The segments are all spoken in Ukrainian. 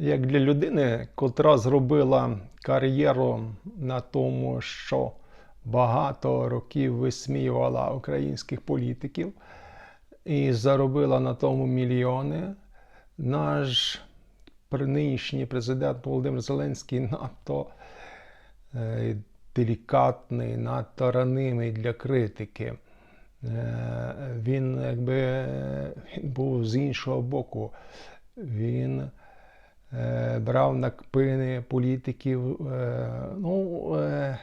як для людини, котра зробила кар'єру на тому, що багато років висміювала українських політиків і заробила на тому мільйони, наш нинішній президент Володимир Зеленський надто е, делікатний, надто ранимий для критики. Е, Він якби він був з іншого боку. Він е, брав на кпини політиків, е, ну, е,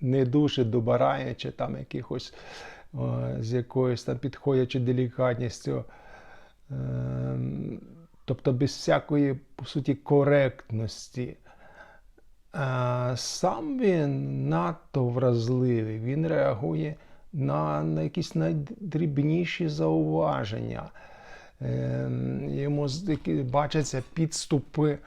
не дуже добираючи там якихось е, з якоюсь там підходячи делікатністю. Е, тобто без всякої, по суті, коректності. Сам він надто вразливий, він реагує на, на якісь найдрібніші зауваження. Ем, Йому бачаться підступи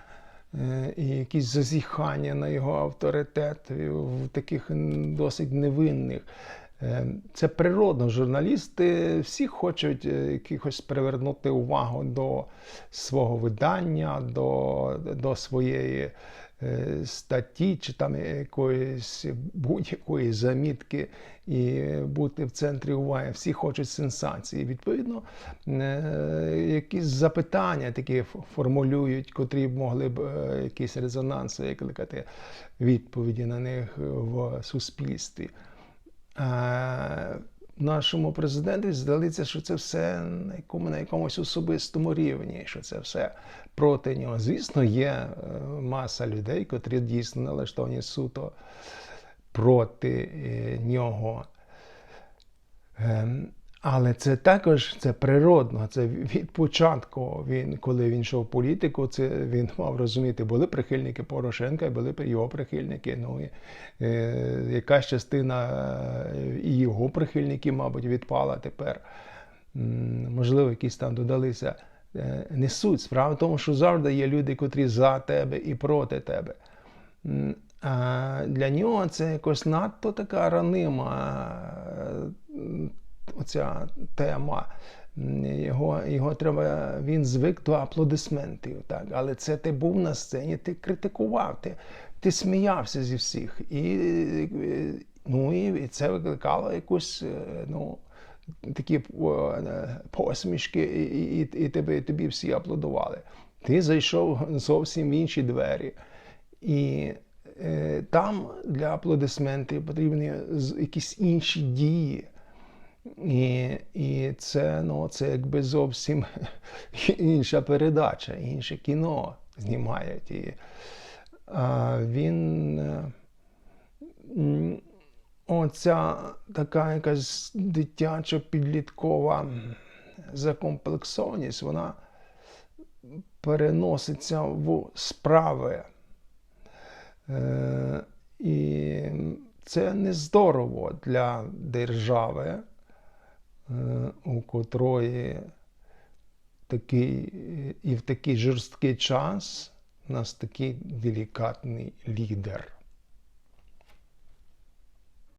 е, і якісь зазіхання на його авторитет в таких досить невинних. Ем, Це природно. Журналісти всі хочуть е, якихось привернути увагу до свого видання, до, до своєї е, статті чи там якоїсь будь-якої замітки і бути в центрі уваги. Всі хочуть сенсації. Відповідно, е, якісь запитання такі формулюють, котрі могли б е, якийсь резонанс викликати відповіді на них в суспільстві. Нашому президенту здається, що це все на якому на якомусь особистому рівні, що це все проти нього. Звісно, є е, маса людей, котрі дійсно налаштовані суто проти е, нього. Але це також це природно. Це від початку. Він, коли він йшов в політику, це він мав розуміти, були прихильники Порошенка, і були його прихильники. Ну і е, якась частина е, і його прихильників, мабуть, відпала тепер. Можливо, якісь там додалися. Е, Не суть. Справа в тому, що завжди є люди, котрі за тебе і проти тебе. А для нього це якось надто така ранима е, оця тема. Його, його треба, він звик до аплодисментів, так? але це ти був на сцені, ти критикував, ти, ти сміявся зі всіх. І, ну, і це викликало якусь е, ну, такі е, посмішки, і, і, і тобі, тобі всі аплодували. Ти зайшов зовсім в інші двері. І е, там для аплодисментів потрібні якісь інші дії. І, і це, ну, це якби зовсім інша передача, інше кіно знімають. І, а, він. е, Оця така якась дитячо-підліткова закомплексованість, вона переноситься в справи. Е, і це не здорово для держави, у котрої такий і в такий жорсткий час у нас такий делікатний лідер.